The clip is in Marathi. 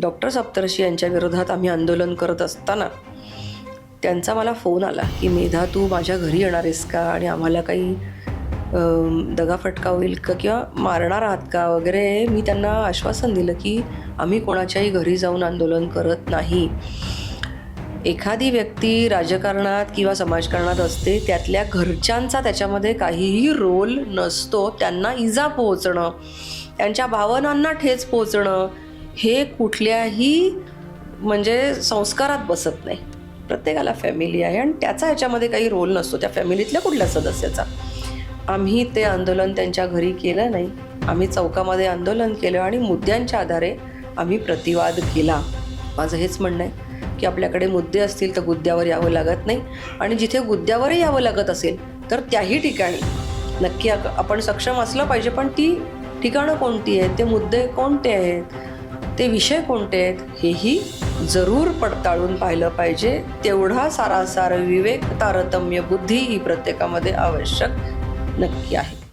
डॉक्टर सप्तर्षी यांच्या विरोधात आम्ही आंदोलन करत असताना त्यांचा मला फोन आला की मेधा तू माझ्या घरी येणार आहेस का? आणि आम्हाला काही दगाफटका होईल का? किंवा मारणार आहात का? वगैरे मी त्यांना आश्वासन दिलं की आम्ही कोणाच्याही घरी जाऊन आंदोलन करत नाही. एखादी व्यक्ती राजकारणात किंवा समाजकारणात असते त्यातल्या घरच्यांचा त्याच्यामध्ये काहीही रोल नसतो. त्यांना इजा पोहोचणं त्यांच्या भावनांना ठेच पोहोचणं हे कुठल्याही म्हणजे संस्कारात बसत नाही. प्रत्येकाला फॅमिली आहे आणि त्याचा ह्याच्यामध्ये काही रोल नसतो. त्या फॅमिलीतल्या कुठल्या सदस्याचा? आम्ही ते आंदोलन त्यांच्या घरी केलं नाही. आम्ही चौकामध्ये आंदोलन केलं आणि मुद्द्यांच्या आधारे आम्ही प्रतिवाद केला. माझं हेच म्हणणं आहे की आपल्याकडे मुद्दे असतील तर गुद्द्यावर यावं लागत नाही. आणि जिथे गुद्द्यावरही यावं लागत असेल तर त्याही ठिकाणी. नक्की आपण सक्षम असलं पाहिजे पण ती ठिकाणं कोणती आहेत? ते मुद्दे कोणते आहेत? ते विषय कोणते आहेत हेही जरूर पडताळून पाहिलं पाहिजे. तेवढा सारासार विवेक तारतम्य बुद्धी ही प्रत्येकामध्ये आवश्यक नक्की आहे.